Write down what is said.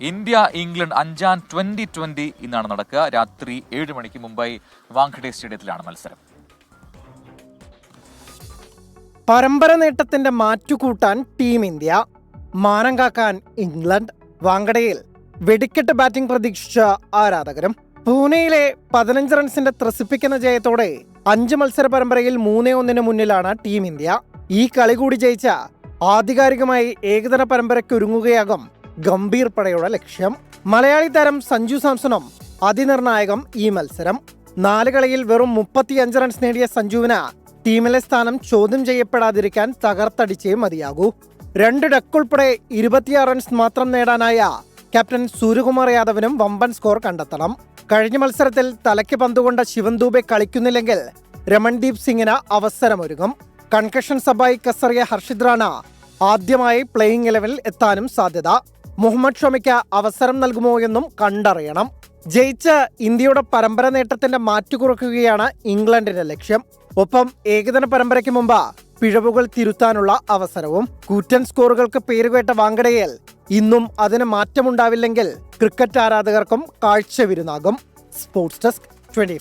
India England അഞ്ചാം twenty twenty ഇന്നാണ് നടക്കുക. രാത്രി ഏഴ് മണിക്ക് മുംബൈ വാങ്കഡെ സ്റ്റേഡിയത്തിലാണ് മത്സരം. പരമ്പര നേട്ടത്തിന്റെ മാറ്റുകൂട്ടാൻ ടീം ഇന്ത്യ. മാനം കാക്കാൻ ഇംഗ്ലണ്ട് വാങ്കഡയിൽ. വെടിക്കെട്ട് ബാറ്റിംഗ് പ്രതീക്ഷിച്ച ആരാധകരും പൂനെയിലെ പതിനഞ്ച് റൺസിന്റെ ത്രസിപ്പിക്കുന്ന ജയത്തോടെ അഞ്ച് മത്സര പരമ്പരയിൽ മൂന്നേ ഒന്നിന് മുന്നിലാണ് ടീം ഇന്ത്യ. ഈ കളി കൂടി ജയിച്ച ആധികാരികമായി ഏകദിന പരമ്പരയ്ക്ക് ഒരുങ്ങുകയാകും ഗംഭീർ പടയുടെ ലക്ഷ്യം. മലയാളി താരം സഞ്ജു സാംസണും അതിനിർണായകം ഈ മത്സരം. നാല് കളിയിൽ വെറും മുപ്പത്തിയഞ്ച് റൺസ് നേടിയ സഞ്ജുവിന് ടീമിലെ സ്ഥാനം ചോദ്യം ചെയ്യപ്പെടാതിരിക്കാൻ തകർത്തടിച്ചേ മതിയാകൂ. രണ്ട് ഡക്കുൾപ്പെടെ ഇരുപത്തിയാറ് റൺസ് മാത്രം നേടാനായ ക്യാപ്റ്റൻ സൂര്യകുമാർ യാദവിനും വമ്പൻ സ്കോർ കണ്ടെത്തണം. കഴിഞ്ഞ മത്സരത്തിൽ തലയ്ക്ക് പന്തുകൊണ്ട ശിവൻ ദൂബെ കളിക്കുന്നില്ലെങ്കിൽ രമൺദീപ് സിംഗിന് അവസരമൊരുങ്ങും. കൺകഷൻ സബായി കസറിയ ഹർഷിദ് റാണ ആദ്യമായി പ്ലേയിംഗ് ഇലവനിൽ എത്താനും സാധ്യത. മുഹമ്മദ് ഷമിക്ക് അവസരം നൽകുമോ എന്നും കണ്ടറിയണം. ജയിച്ച ഇന്ത്യയുടെ പരമ്പര നേട്ടത്തിന്റെ മാറ്റുകുറക്കുകയാണ് ഇംഗ്ലണ്ടിന്റെ ലക്ഷ്യം. ഒപ്പം ഏകദിന പരമ്പരയ്ക്ക് മുമ്പ് പിഴവുകൾ തിരുത്താനുള്ള അവസരവും കൂറ്റൻ സ്കോറുകൾക്ക് പേരുകേട്ട വാങ്കടയിൽ ഇന്നും അതിന് മാറ്റമുണ്ടാവില്ലെങ്കിൽ ക്രിക്കറ്റ് ആരാധകർക്കും കാഴ്ച വിരുന്നാകും. Sports desk twenty